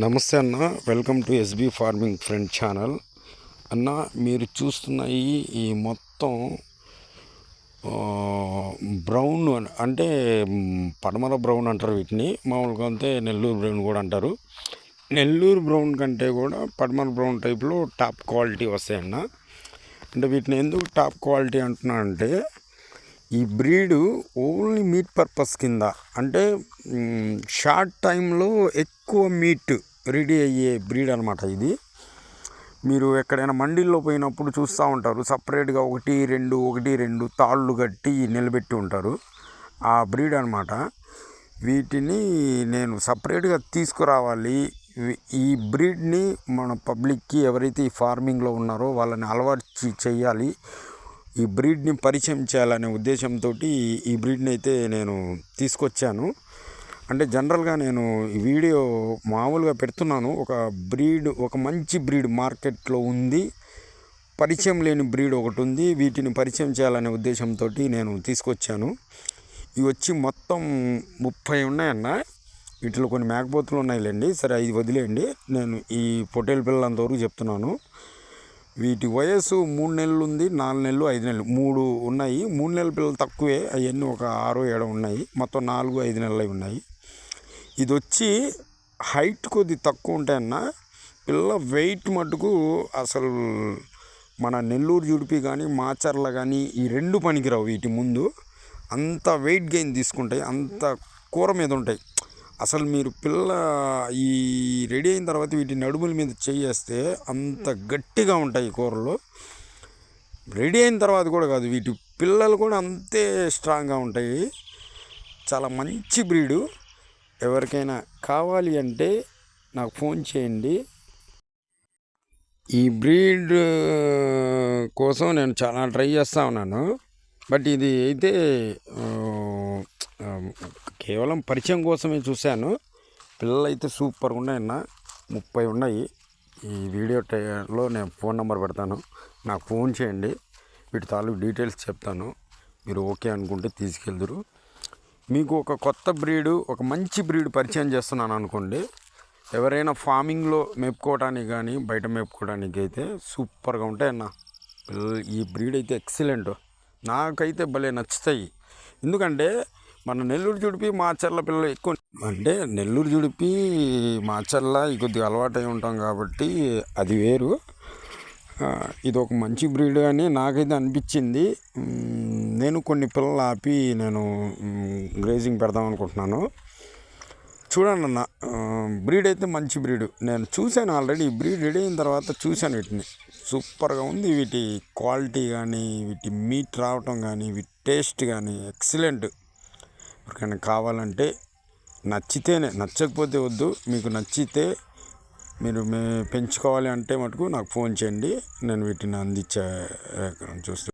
నమస్తే అన్న. Welcome to SB farming friend channel. అన్న మీరు చూస్తున్న ఈ మొత్తం బ్రౌన్ అంటే పడమర బ్రౌన్ అంటారు వీటిని. మామూలుగా అంతే నెల్లూరు బ్రౌన్ కూడా అంటారు. నెల్లూరు బ్రౌన్ కంటే కూడా పడమర బ్రౌన్ టైప్లో టాప్ క్వాలిటీ వస్తాయన్న అంటే వీటిని ఎందుకు టాప్ క్వాలిటీ అంటున్నా అంటే ఈ బ్రీడు ఓన్లీ మీట్ పర్పస్ కింద. అంటే షార్ట్ టైంలో ఎక్కువ మీట్ రెడీ అయ్యే బ్రీడ్ అనమాట ఇది. మీరు ఎక్కడైనా మండీల్లో పోయినప్పుడు చూస్తూ ఉంటారు. సపరేట్గా ఒకటి రెండు ఒకటి రెండు తాళ్ళు కట్టి నిలబెట్టి ఉంటారు. ఆ బ్రీడ్ అనమాట వీటిని నేను సపరేట్గా తీసుకురావాలి. ఈ బ్రీడ్ని మన పబ్లిక్కి ఎవరైతే ఈ ఫార్మింగ్లో ఉన్నారో వాళ్ళని అలవాటు చేయాలి. ఈ బ్రీడ్ని పరిచయం చేయాలనే ఉద్దేశంతో ఈ బ్రీడ్ని అయితే నేను తీసుకొచ్చాను. అంటే జనరల్గా నేను ఈ వీడియో మామూలుగా పెడుతున్నాను. ఒక బ్రీడ్ ఒక మంచి బ్రీడ్ మార్కెట్లో ఉంది. పరిచయం లేని బ్రీడ్ ఒకటి ఉంది. వీటిని పరిచయం చేయాలనే ఉద్దేశంతో నేను తీసుకొచ్చాను. ఇవి వచ్చి మొత్తం ముప్పై ఉన్నాయన్న. వీటిలో కొన్ని మేకపోతులు ఉన్నాయిలేండి. సరే ఇది వదిలేయండి. నేను ఈ పొట్టేలు పిల్లలంతవరకు చెప్తున్నాను. వీటి వయసు మూడు నెలలు ఉంది నాలుగు నెలలు ఐదు నెలలు. మూడు ఉన్నాయి. మూడు నెలల పిల్లలు తక్కువే. అవన్నీ ఒక ఆరు ఏడు ఉన్నాయి. మొత్తం నాలుగు ఐదు నెలలు ఉన్నాయి. ఇది వచ్చి హైట్ కొద్ది తక్కువ ఉంటాయన్న. పిల్ల వెయిట్ మటుకు అసలు మన నెల్లూరు జుడిపి కానీ మాచర్ల కానీ ఈ రెండు పనికిరావు వీటి ముందు. అంత వెయిట్ గెయిన్ తీసుకుంటాయి. అంత కూర మీద ఉంటాయి. అసలు మీరు పిల్ల ఈ రెడీ అయిన తర్వాత వీటి నడుముల మీద చేయేస్తే అంత గట్టిగా ఉంటాయి కూరలు. రెడీ అయిన తర్వాత కూడా కాదు వీటి పిల్లలు కూడా అంతే స్ట్రాంగ్గా ఉంటాయి. చాలా మంచి బ్రీడు. ఎవరికైనా కావాలి అంటే నాకు ఫోన్ చేయండి. ఈ బ్రీడ్ కోసం నేను చాలా ట్రై చేస్తూ ఉన్నాను. బట్ ఇది అయితే కేవలం పరిచయం కోసమే చూశాను. పిల్లలు అయితే సూపర్గా ఉన్నాయన్నా ముప్పై ఉన్నాయి. ఈ వీడియో టైలో నేను ఫోన్ నెంబర్ పెడతాను. నాకు ఫోన్ చేయండి. వీటి తాలూకు డీటెయిల్స్ చెప్తాను. మీరు ఓకే అనుకుంటే తీసుకెళ్దురు. మీకు ఒక కొత్త బ్రీడు ఒక మంచి బ్రీడ్ పరిచయం చేస్తున్నాను అనుకోండి. ఎవరైనా ఫార్మింగ్లో మేపుకోవడానికి కానీ బయట మేపుకోవడానికి అయితే సూపర్గా ఉంటాయన్న పిల్లలు ఈ బ్రీడ్ అయితే ఎక్సలెంట్. నాకైతే భలే నచ్చుతాయి. ఎందుకంటే మన నెల్లూరు జుడిపి మాచర్ల పిల్లలు ఎక్కువ అంటే నెల్లూరు జుడిపి మాచర్ల కొద్దిగా అలవాటై ఉంటాం కాబట్టి అది వేరు. ఇది ఒక మంచి బ్రీడ్ అని నాకైతే అనిపించింది. నేను కొన్ని పిల్లలు ఆపి నేను గ్రేజింగ్ పెడదాం అనుకుంటున్నాను. చూడండి అన్న బ్రీడ్ అయితే మంచి బ్రీడ్. నేను చూశాను ఆల్రెడీ బ్రీడ్ రెడీ అయిన తర్వాత చూశాను వీటిని. సూపర్గా ఉంది. వీటి క్వాలిటీ కానీ వీటి మీట్ రావటం కానీ వీటి టేస్ట్ కానీ ఎక్సలెంట్. ఎవరికైనా కావాలంటే నచ్చితేనే నచ్చకపోతే వద్దు. మీకు నచ్చితే మీరు మే పెంచుకోవాలి అంటే మటుకు నాకు ఫోన్ చేయండి. నేను వీటిని అందించే చూస్తాను